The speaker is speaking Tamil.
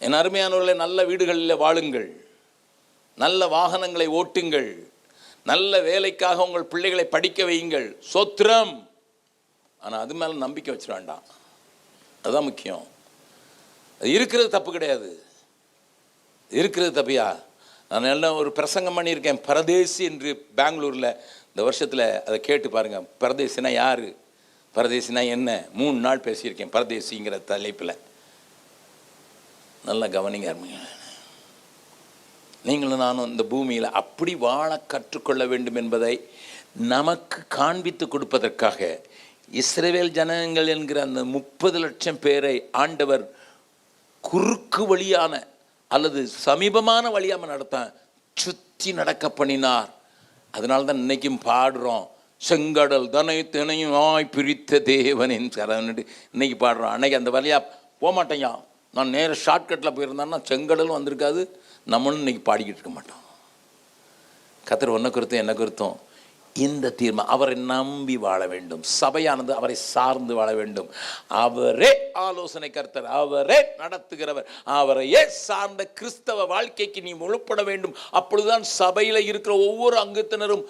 என் அருமையானவர்களே நல்ல வீடுகளில் வாழுங்கள். நல்ல வாகனங்களை ஓட்டுங்கள். நல்ல வேலைக்காக உங்கள் பிள்ளைகளை படிக்க வையுங்கள். சோத்திரம். ஆனால் அது மேலே நம்பிக்கை வச்சிட வேண்டாம் அதுதான் முக்கியம். அது இருக்கிறது தப்பு கிடையாது. இருக்கிறது தப்பியா? நான் எல்லாம் ஒரு பிரசங்கம் பண்ணியிருக்கேன். பரதேசி என்று பெங்களூரில். இந்த வருஷத்தில் அதை கேட்டு பாருங்கள் பரதேசினா யார்? பரதேசினா என்ன? மூணு நாள் பேசியிருக்கேன். பரதேசிங்கிற தலைப்பில். நல்லா கவனிங்க நீங்களும் நானும் இந்த பூமியில் அப்படி வாழ கற்றுக்கொள்ள வேண்டும் என்பதை நமக்கு காண்பித்து கொடுப்பதற்காக இஸ்ரேவேல் ஜனங்கள் என்கிற அந்த முப்பது லட்சம் பேரை ஆண்டவர் குறுக்கு வழியான அல்லது சமீபமான வழியாக நடத்த சுற்றி நடக்க பண்ணினார். அதனால தான் இன்றைக்கும் பாடுறோம். செங்கடல் தனை தினையும் ஆய் பிரித்த தேவனின் சரணு. இன்னைக்கு பாடுறோம். அன்னைக்கு அந்த வழியாக போக மாட்டேங்க நான் நேர ஷார்ட்கட்டில் போயிருந்தேன்னா செங்கடலும் வந்திருக்காது. நம்மளும் இன்னைக்கு பாடிக்கிட்டு இருக்க மாட்டோம். கத்தர் ஒன்ன கருத்தும் என்ன கருத்தும்? இந்த தீர்மா அவரை நம்பி வாழ வேண்டும். சபையானது அவரை சார்ந்து வாழ வேண்டும். அவரே ஆலோசனை கர்த்தர் அவரே நடத்துகிறவர். அவரையே சார்ந்த கிறிஸ்தவ வாழ்க்கைக்கு நீ முழுப்பட வேண்டும்? அப்பொழுதுதான் சபையில் இருக்கிற ஒவ்வொரு அங்கத்தினரும்